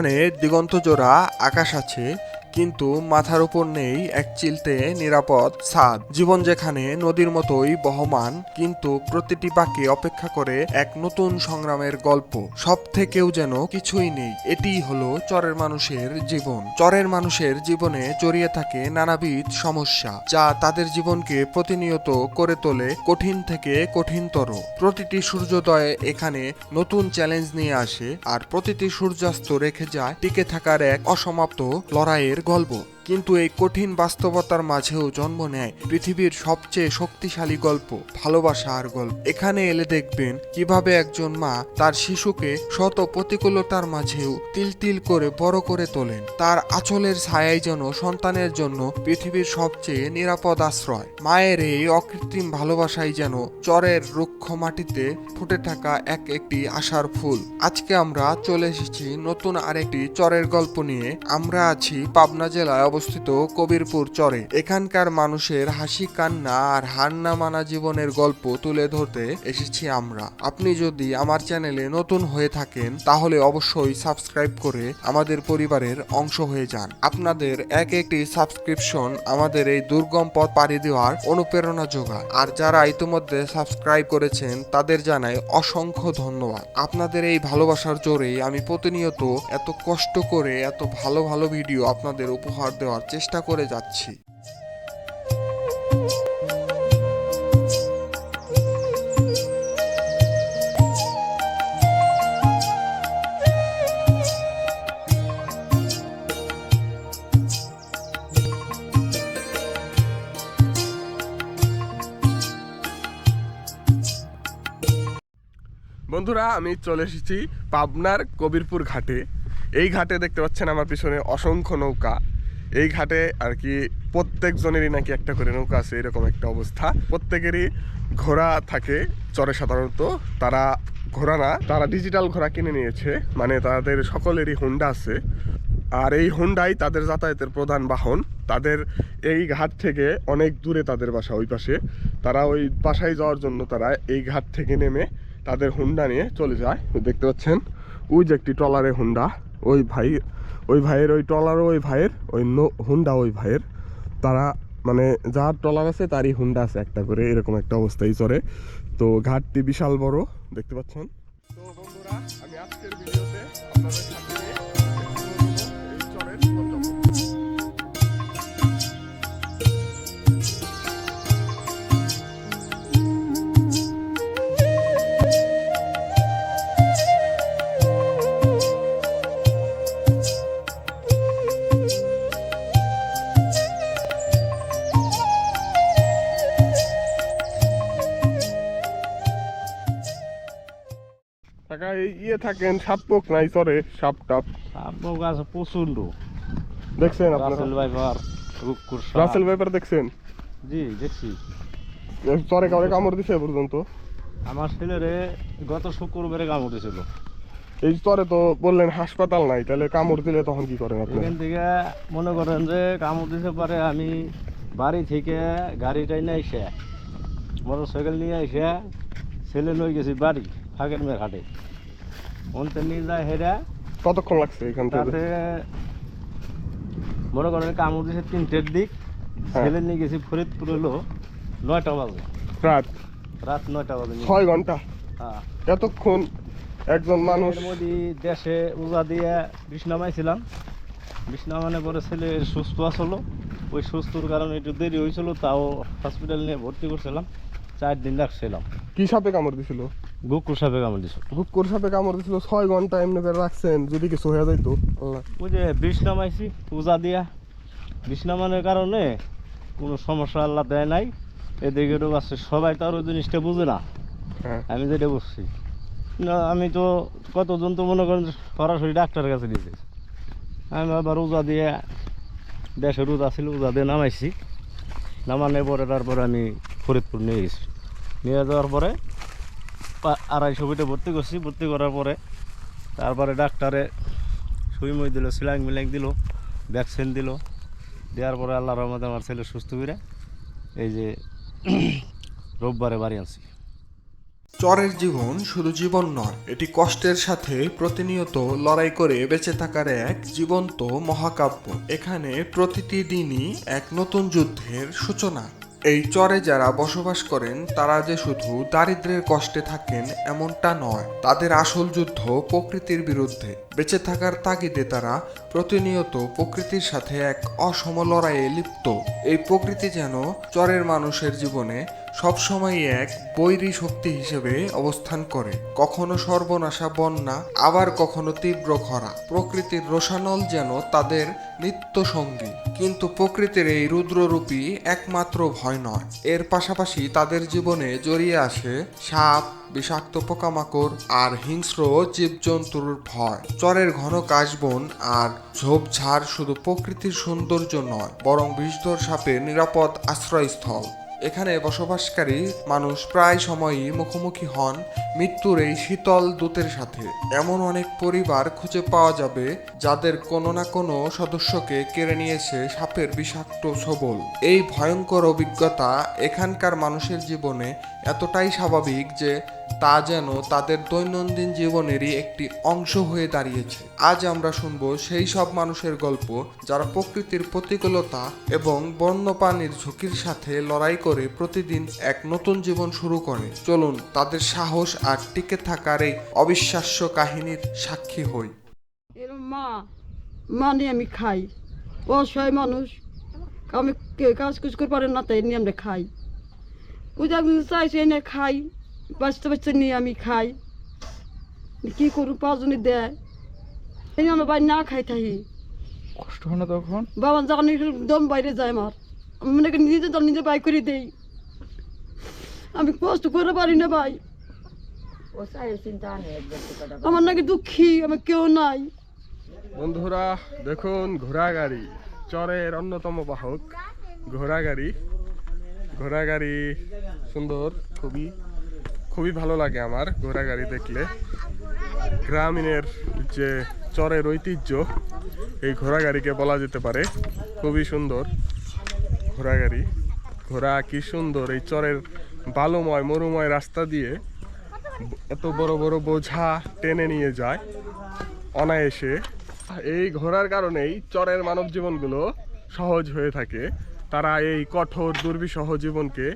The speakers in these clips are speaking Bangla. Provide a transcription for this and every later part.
যেখানে দিগন্তজোড়া আকাশ আছে। কিন্তু মাথার উপর নেই এক চিলতে নিরাপদ ছাদ জীবন যেখানে নদীর মতোই বহমান, কিন্তু প্রতিটি বাঁকে অপেক্ষা করে এক নতুন সংগ্রামের গল্প। সব থেকেও যেন কিছুই নেই, এটিই হলো চরের মানুষের জীবন। চরের মানুষের জীবনে জড়িয়ে থাকে নানাবিধ সমস্যা, যা তাদের জীবনকে প্রতিনিয়ত করে তোলে কঠিন থেকে কঠিনতর। প্রতিটি সূর্যোদয় এখানে নতুন চ্যালেঞ্জ নিয়ে আসে, আর প্রতিটি সূর্যাস্ত রেখে যায় টিকে থাকার এক অসমাপ্ত লড়াইয়ের গল্প। কিন্তু এই কঠিন বাস্তবতার মাঝেও জন্ম নেয় পৃথিবীর সবচেয়ে শক্তিশালী গল্প, ভালোবাসা আর গল্প। এখানে এলে দেখবেন কীভাবে একজন মা তার শিশুকে শত প্রতিকূলতার মাঝেও তিল তিল করে বড় করে তোলেন। তার আঁচলের ছায়াই যেন সন্তানের জন্য পৃথিবীর সবচেয়ে নিরাপদ আশ্রয়। মায়ের এই অকৃত্রিম ভালোবাসাই যেন চরের রুক্ষ মাটিতে ফুটে থাকা এক একটি আশার ফুল। আজকে আমরা চলে এসেছি নতুন আরেকটি চরের গল্প নিয়ে। আমরা আছি পাবনা জেলায় অবস্থিত কবিরপুর চরে। এখানকার মানুষের হাসি, কান্না আর হার না মানা জীবনের গল্প তুলে ধরতে এসেছি আমরা। আপনি যদি আমার চ্যানেলে নতুন হয়ে থাকেন, তাহলে অবশ্যই সাবস্ক্রাইব করে আমাদের পরিবারের অংশ হয়ে যান। আপনাদের এক একটি সাবস্ক্রিপশন আমাদের এই দুর্গম পথ পাড়ি দেওয়ার অনুপ্রেরণা যোগায়। আর যারা ইতিমধ্যে সাবস্ক্রাইব করেছেন, তাদের জানাই অসংখ্য ধন্যবাদ। আপনাদের এই ভালোবাসার জোরেই আমি প্রতিনিয়ত এত কষ্ট করে, এত ভালো ভালো ভিডিও আপনাদের উপহার দেওয়ার চেষ্টা করে যাচ্ছি। বন্ধুরা, আমি চলে এসেছি পাবনার কবিরপুর ঘাটে। এই ঘাটে দেখতে পাচ্ছেন আমার পিছনে অসংখ্য নৌকা। এই ঘাটে আর কি প্রত্যেকজনেরই নাকি একটা করে নৌকা আছে, এরকম একটা অবস্থা। প্রত্যেকেরই ঘোড়া থাকে চরে সাধারণত, তারা ঘোড়া না, তারা ডিজিটাল ঘোড়া কিনে নিয়েছে। মানে তাদের সকলেরই হুন্ডা আছে। আর এই হুন্ডাই তাদের যাতায়াতের প্রধান বাহন। তাদের এই ঘাট থেকে অনেক দূরে তাদের বাসা, ওই পাশে। তারা ওই বাসায় যাওয়ার জন্য তারা এই ঘাট থেকে নেমে তাদের হুন্ডা নিয়ে চলে যায়। দেখতে পাচ্ছেন? ওই যে একটি ট্রলারে হুন্ডা ওই ভাই, ওই ভাইয়ের ওই ট্রলারও ওই ভাইয়ের, ওই হুন্ডা ওই ভাইয়ের। তারা মানে যার ট্রলার আছে তারই হুন্ডা আছে একটা করে, এরকম একটা অবস্থায় চড়ে তো ঘাটটি বিশাল বড়, দেখতে পাচ্ছেন? তো বন্ধুরা ইয়ে থাকেন সাপ পোক নাই চরে সাপ টাপ আপনার কাছে প্রচণ্ড দেখছেন রাসেল ভাইপার রূপকুর রাসেল ব্যাপার দেখছেন? জি দেখছি। চরে কাউরে কামড় দিছে পর্যন্ত? আমার ছেলেরে গত শুক্রবারে কামড় দিয়েছিল এই চরে তো বললেন হাসপাতাল নাই তাহলে কামড় দিলে তখন কি করেন আপনি? এখান থেকে মনে করেন যে কামড় দিতে পারে আমি বাড়ি থেকে গাড়ি টাইনে এসে মোটর সাইকেল নিয়ে এসে ছেলে লই গেছি বাড়ি ফাঁকের মেয়ের হাটে অন্তে নিয়ে যায় হেরা কতক্ষণ লাগছে এখান থেকে? মনে করেন কামড় দিয়েছে তিনটের দিক হ্যাঁ। ছেলে নিয়ে গেছি ফরিদপুর হলো নয়টা বাজে। রাত? রাত নয়টা বাজে ছয় ঘণ্টা? হ্যাঁ। এতক্ষণ একজন মানুষ দেশে উজা দিয়ে বিষ নামাইছিলাম। বিষ নামানোর পরে ছেলে সুস্থ আসলো। ওই সুস্থর কারণে একটু দেরি হয়েছিল তাও হসপিটাল নিয়ে ভর্তি করছিলাম। চার দিন রাখছিলাম। কি সাপে কামড় দিছিল? গুকুর সাপে কামড় দিছিল। হুক্কুর সাপে কামড় দিছিল ছয় ঘণ্টা এমনি করে রাখছেন যদি কিছু হয়ে যাইতো আল্লাহ। ওই যে বিষ নামাইছি উজা দিয়া। বিষ নামানোর কারণে কোনো সমস্যা আল্লাহ দেয় নাই। এদিকে রোগ আছে সবাই তো আর ওই জিনিসটা বুঝে না। হ্যাঁ। আমি যেটা বুঝছি। না আমি তো কতজন তো মনে করেন সরাসরি ডাক্তারের কাছে দিয়েছি। আমি আবার উজা দিয়ে দেশের রোজা ছিল উজা দিয়ে নামাইছি। নামানোর পরে তারপরে আমি ফরিদপুর নিয়ে গেছি। নিয়ে যাওয়ার পরে আড়াইশো ফিটে ভর্তি করছি। ভর্তি করার পরে তারপরে ডাক্তারে সুই মুই দিল সিলাং মিলাং দিল ভ্যাকসিন দিল। দেওয়ার পরে আল্লাহ রহমতে আমার ছেলে সুস্থ করে এই যে রোববারে বাড়ি আনছি। চরের জীবন শুধু জীবন নয়, এটি কষ্টের সাথে প্রতিনিয়ত লড়াই করে বেঁচে থাকার এক জীবন্ত মহাকাব্য। এখানে প্রতিটি দিনই এক নতুন যুদ্ধের সূচনা। এই চরে যারা বসবাস করেন, তারা যে শুধু দারিদ্রের কষ্টে থাকেন এমনটা নয়। তাদের আসল যুদ্ধ প্রকৃতির বিরুদ্ধে। বেঁচে থাকার তাগিদে তারা প্রতিনিয়ত প্রকৃতির সাথে এক অসম লড়াইয়ে লিপ্ত। এই প্রকৃতি যেন চরের মানুষের জীবনে সবসময় এক বৈরী শক্তি হিসেবে অবস্থান করে। কখনো সর্বনাশা বন্যা, আবার কখনো তীব্র খরা। প্রকৃতির রোষানল যেন তাদের নিত্য সঙ্গী। কিন্তু প্রকৃতির এই রুদ্ররূপী একমাত্র ভয় নয়। এর পাশাপাশি তাদের জীবনে জড়িয়ে আসে সাপ, বিষাক্ত পোকামাকড় আর হিংস্র জীবজন্তুর ভয়। চরের ঘন কাশবন আর ঝোপঝাড় শুধু প্রকৃতির সৌন্দর্য নয়, বরং বিষধর সাপের নিরাপদ আশ্রয়স্থল। এখানে বসবাসকারী মানুষ প্রায় সময়ই মুখোমুখি হন মৃত্যুর এই শীতল দূতের সাথে। এমন অনেক পরিবার খুঁজে পাওয়া যাবে যাদের কোনো না কোনো সদস্যকে কেড়ে নিয়েছে সাপের বিষাক্ত সবল। এই ভয়ঙ্কর অভিজ্ঞতা এখানকার মানুষের জীবনে এতটাই স্বাভাবিক যে তা যেন তাদের দৈনন্দিন জীবনেরই একটি অংশ হয়ে দাঁড়িয়েছে। আজ আমরা শুনব সেই সব মানুষের গল্প যারা প্রকৃতির প্রতিকূলতা এবং বন্যপ্রাণীর ঝুঁকির সাথে লড়াই করে প্রতিদিন এক নতুন জীবন শুরু করে। চলুন, তাদের সাহস আর টিকে থাকার এই অবিশ্বাস্য কাহিনীর সাক্ষী হই। মা মা নিয়ে আমি খাই। অসহায় মানুষ। আমি কাজ কুজ করে পারে না তাই নিয়ে আমরা খাই। পূজা চাইছে এনে খাই বাঁচতে বাঁচতে নিয়ে আমি খাই কি করু পাঁচজনে দেয় এই আমরা বাড়ি না খাই থাকি কষ্ট হয় না তখন বাবা যখন দম বাইরে যায় আমার আমি মনে করি নিজে দম নিজে বাই করে দেই আমি কষ্ট করে পারি না ভাই আমার নাকি দুঃখী আমার কেউ নাই বন্ধুরা দেখুন ঘোড়া গাড়ি চরের অন্যতম বাহক ঘোড়া গাড়ি ঘোড়া গাড়ি সুন্দর, খুবই খুবই ভালো লাগে আমার ঘোড়া গাড়ি দেখলে। গ্রামীণের যে চরের ঐতিহ্য, এই ঘোড়া গাড়িকে বলা যেতে পারে। খুবই সুন্দর ঘোড়া গাড়ি ঘোড়া কি সুন্দর, এই চরের বালুময়, মরুময় রাস্তা দিয়ে এত বড় বড় বোঝা টেনে নিয়ে যায় অনায়াসে। এই ঘোরার কারণেই চরের মানব জীবনগুলো সহজ হয়ে থাকে। তারা এই কঠোর দুর্বিসহ জীবনকে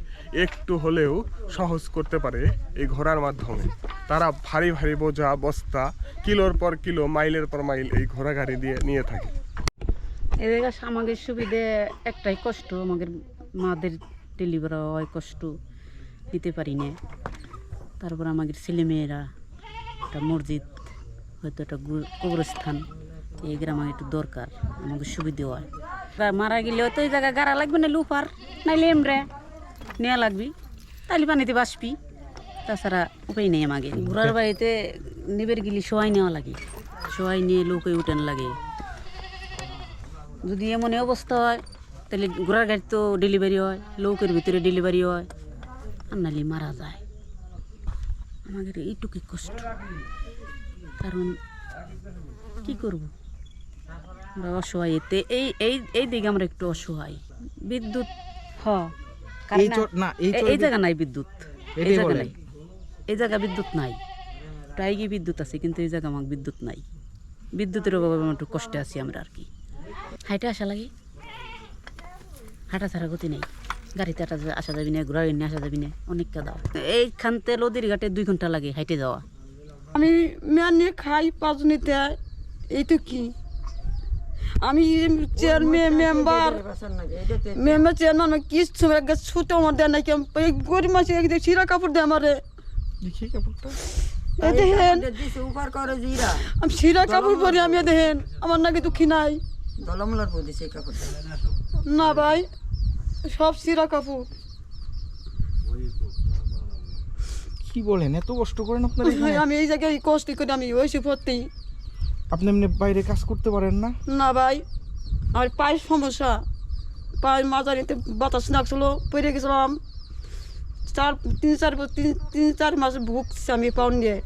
একটু হলেও সহজ করতে পারে এই ঘোড়ার মাধ্যমে। তারা ভারী ভারী বোঝা, বস্তা, কিলোর পর কিলো, মাইলের পর মাইল এই ঘোড়া গাড়ি দিয়ে নিয়ে থাকে। আমাদের সুবিধে একটাই কষ্ট, আমাদের মাদের ডেলিভারি হয় কষ্ট দিতে পারি না। তারপর আমাদের ছেলেমেয়েরা একটা মসজিদ, হয়তো একটা কবরস্থান, এই গ্রামে একটু দরকার, আমাদের সুবিধে হয়। মারা গেলে তো এই জায়গায় গাড়া লাগবে না লুফার? নাইলে এমরে নেওয়া লাগবি। তাহলে পানিতে বাসবি তাছাড়া উপায় নেই আমাকে। ঘোরার বাড়িতে নিবের গেলে সবাই নেওয়া লাগে। সবাই নিয়ে লোকে উঠেন লাগে। যদি এমন অবস্থা হয়, তাহলে ঘোড়ার গাড়ি তো ডেলিভারি হয়, লোকের ভিতরে ডেলিভারি হয়, আর নাহলে মারা যায়। আমাদের এইটুকুই কষ্ট। কারণ কি করব? আমরা অসহায়। এতে এই এই এই দিকে আমরা একটু অসহায়। বিদ্যুৎ হ। এই না- না, এই জায়গা নাই বিদ্যুৎ। এই জায়গা নাই। এই জায়গা বিদ্যুৎ নাই। প্রায় গিয়ে বিদ্যুৎ আছে কিন্তু এই জায়গা আমার বিদ্যুৎ নাই। বিদ্যুতের অভাবে আমরা একটু কষ্টে আছি আমরা আর কি। হাইটে আসা লাগে? হাঁটা ছাড়া গতি নেই। গাড়িতে আটা আসা যাবি না নিয়ে আসা যাবি না অনেক কাদা। এইখান থেকে লদির ঘাটে দুই ঘণ্টা লাগে হাইটে যাওয়া। আমি নিয়ে খাই পাঁচ দেয় এই তো কি? আমি চেয়ারম্যান মেম্বার মেম্বার চেয়ারম্যান একটা ছুটো আমার দেয় নাকি এই গরিব মাসে একদিন শিরা কাপড় দেয় আমারে। দেখি কাপড়টা? দেখেন। আমি শিরা কাপড় পরি আমি দেখেন আমার নাকি দুঃখী নাই। না ভাই সব শিরা কাপড়। কি বলেন এত কষ্ট করেন আপনার আমি এই জায়গায় কষ্ট করে আমি ওইসব ভর্তি আপনি এমনি বাইরে কাজ করতে পারেন না? না ভাই আমার পায়ের সমস্যা। পায়ের মাঝারিতে বাতাস লাগছিল পড়ে গেছিলাম। চার তিন চার বছর তিন তিন চার মাস ভুগছি আমি পাউন নিয়ে।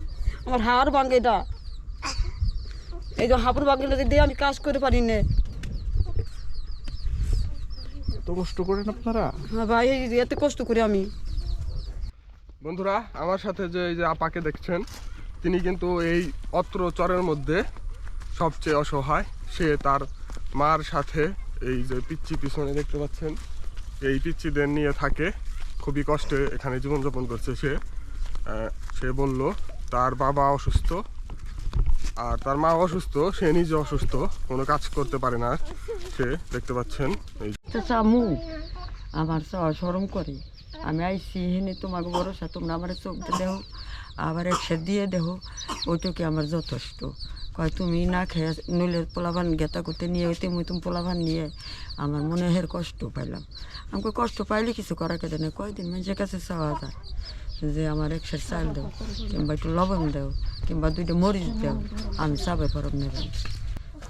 আমার হাড় ভাঙে এটা। এই যে হাঁপুর ভাঙলে দিয়ে আমি কাজ করে পারি না। এত কষ্ট করেন আপনারা? হ্যাঁ ভাই এই যে এত কষ্ট করি আমি। বন্ধুরা আমার সাথে যে এই যে আপাকে দেখছেন তিনি কিন্তু এই অত্র চরের মধ্যে সবচেয়ে অসহায়, সে তার মার সাথে এই যে পিচ্ছি পিছনে দেখতে পাচ্ছেন, এই পিচ্ছিদের নিয়ে থাকে। খুবই কষ্টে এখানে জীবনযাপন করছে সে। সে বলল, তার বাবা অসুস্থ। আর তার মা অসুস্থ, সে নিজে অসুস্থ, কোনো কাজ করতে পারে না সে, দেখতে পাচ্ছেন। এই চামু, আমার সরম করে। আমি আইসি, হেনে তোমাকে ভরসা, তোমরা আমার চোখ দেহ আবার একশো দিয়ে দেহ ওইটুকু আমার যথেষ্ট? কয়, তুমি না খেয়ে নইলে পোলাভান গেতা করতে নিয়ে ওই তুমি তুমি পোলাভান নিয়ে আমার মনে হের কষ্ট পাইলাম। আমাকে কষ্ট পাইলে কিছু করা কেটে না কয়দিন মানুষের কাছে চাওয়া যায় যে আমার একশো চাল দেও, কিংবা একটু লবণ দেও, কিংবা দুইটা মরিচ দেও, আমি চাবের পরব নেবেন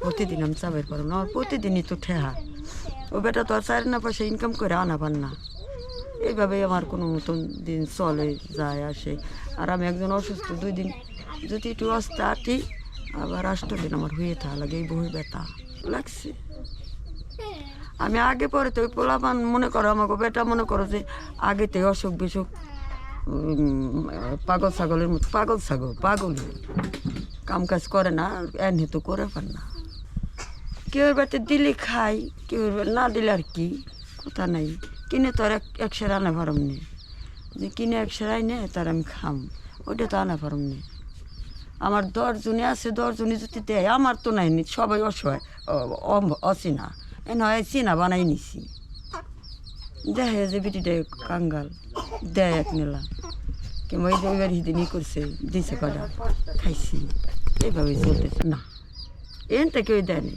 প্রতিদিন আমি চাবের পরব না আমার প্রতিদিনই তো ঠেহা। ও বেটা তো আর চার না পয়সা ইনকাম করে আনা পান না। এইভাবেই আমার কোনো মতন দিন চলে, যায়, আসে। আর আমি একজন অসুস্থ, দুই দিন যদি একটু অস্তে আটি আবার আষ্ট দিন আমার হয়ে থাকা লাগে এই ব্যথা লাগছে। আমি আগে পরে তো পোলাপান মনে করো আমাকে, বেটা মনে করো যে আগে আগেতে অসুখ বিসুখ পাগল ছাগলের মতো, পাগল ছাগল, পাগল কাম কাজ করে না, এনে তো করে পার না। কেউ বাড়িতে দিলে খাই, কেউ না দিলে আর কি, কথা নাই। কিনে তো এক একশো আনা পারম নে। যে কিনে একশো আইনে, তার আমি খাম। ওইটা তো আনা পারম নে। আমার দশজনে আছে দশজনে যদি দেয় আমার তো নাই নি, সবাই অসহায় অচেনা। এ নয় চিনা বানাই নিছি। দেখে যে বিটিটা কাঙ্গাল। দেয় এক নেলা কিংবা এই ওইবার হিদিনই করছে দিছে কটা খাইছি। এইভাবে চলতেছে। না এন থেকে ওই দেয়নি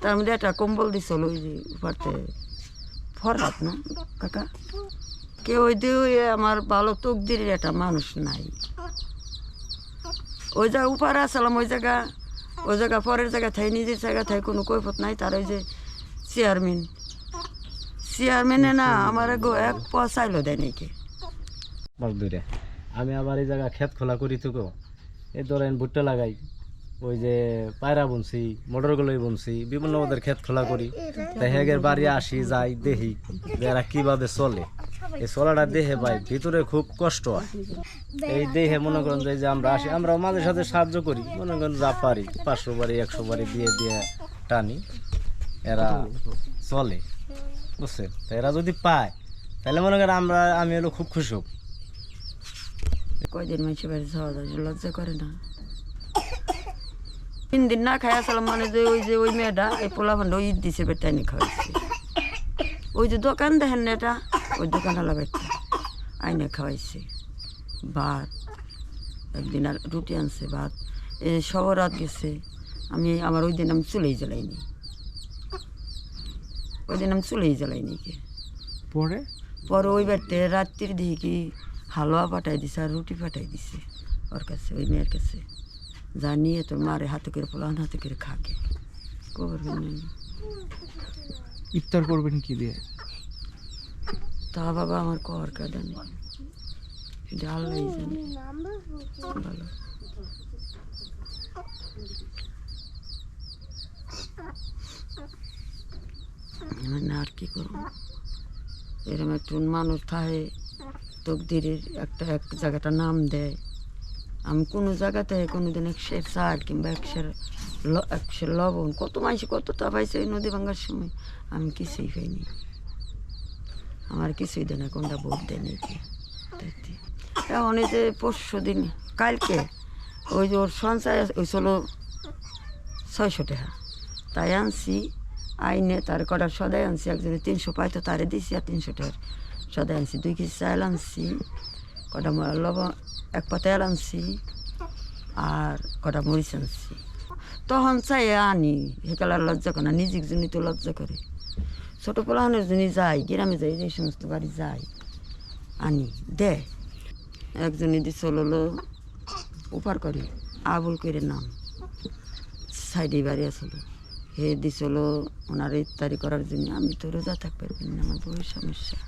তার মধ্যে একটা কম্বল দিছিল ওই যে উপরতে। ফরাত না কাকা? কেউ ওই দিয়ে আমার ভালো তকদিরের একটা মানুষ নাই। ওই জায়গা উপার আসলাম ওই জায়গা ওই জায়গা পরের জায়গা থাই, নিজের জায়গা থাই, কোনো কৈফত নাই। তার ওই যে চেয়ারম্যান চেয়ারম্যানে না, আমার এক পয়সাইলো দেয় নাকি আমি আবার এই জায়গা খেত খোলা করি তো এই ধরেন ভুট্টা লাগাই। ওই যে পায়রা বুনছি মোটরগুলোই বুনছি, বিভিন্ন ওদের ক্ষেত খোলা করি। তাই হেগের বাড়ি আসি, যাই দেখি যে এরা কীভাবে চলে। এই চলাটা দেহে পাই ভিতরে খুব কষ্ট হয়। এই দেহে মনে করেন যে আমরা আসি আমরা মাঝে সাথে সাহায্য করি। মনে করেন যা পারি, পাঁচশো বাড়ি, একশো বাড়ি দিয়ে দিয়ে টানি, এরা চলে, বুঝছেন? তা এরা যদি পায়, তাহলে মনে করেন আমরা, আমি হলো খুব খুশি হব। কয়দিন মানুষের বাড়ি যাওয়া যায়, লজ্জা করে না। তিন দিন না খাই আসলাম মানে যে ওই যে ওই মেয়েটা এই পোলা ভান্ডা ঈদ দিছে বেটাইনি খাওয়াইছে। ওই যে দোকান দেখেন না এটা? ওই দোকান দোকানওয়ালা বেটা আইনে খাওয়াইছে। ভাত একদিন আর রুটি আনছে ভাত। এ শহরাত গেছে আমি আমার ওই দিন আমি চুলেই জ্বালাইনি। ওই দিন আমি চুলেই জ্বালাইনি কে পরে? পরে ওই বাড়িতে রাত্রির দিকে হালুয়া পাঠাই দিছে আর রুটি পাঠাই দিছে ওর কাছে ওই মেয়ের কাছে। যা নিয়ে তোর মারে হাতে করে পোলান হাতে করে খাকে। কবর ইফতার করবেন কি দিয়ে? তা বাবা আমার কর কাদা নেই। এটা আল্লাহ জানে ভালো। আমি আর কি করব? এরকম একটু মানুষ থাকে তকদিরের একটা এক জায়গাটা নাম দেয়। আমি কোনো জায়গাতে কোনোদিন একশো চাল কিংবা একশো ল- একশো লবণ, কত মানুষ কত তা পাইছে এই নদী ভাঙার সময়, আমি কিছুই পাইনি। আমার কিছুই দেয় না, কোনটা ভোট দেয় নাকি এখন পরশু দিন, কালকে, ওই যে ওর সঞ্চয় ওই ছিল ছয়শো টাকা। তাই আনছি, আইনে তার কটার সদাই আনছি একজনে তিনশো পাইতো তারে দিছি আর তিনশো টাকার সদাই আনছি। দুই কেজি চাল আনছি কটা লবণ এক পাতা আনছি আর কটা মরিচ আনছি। তখন চাই আনি সেকালার লজ্জা করে না, নিজের জন্য তো লজ্জা করে। ছোটো পোলাহানের জন্য যাই, গ্রামে যাই, যে সমস্ত বাড়ি যাই, আনি, দে। একজনে দিছিল হলো উপার করে, আবুল করে নাম। সাইডে বাড়ি আসলো হে দিছিল ওনার ইত্যাদি করার জন্য আমি তো রোজা না, আমার বউয়ের সমস্যা।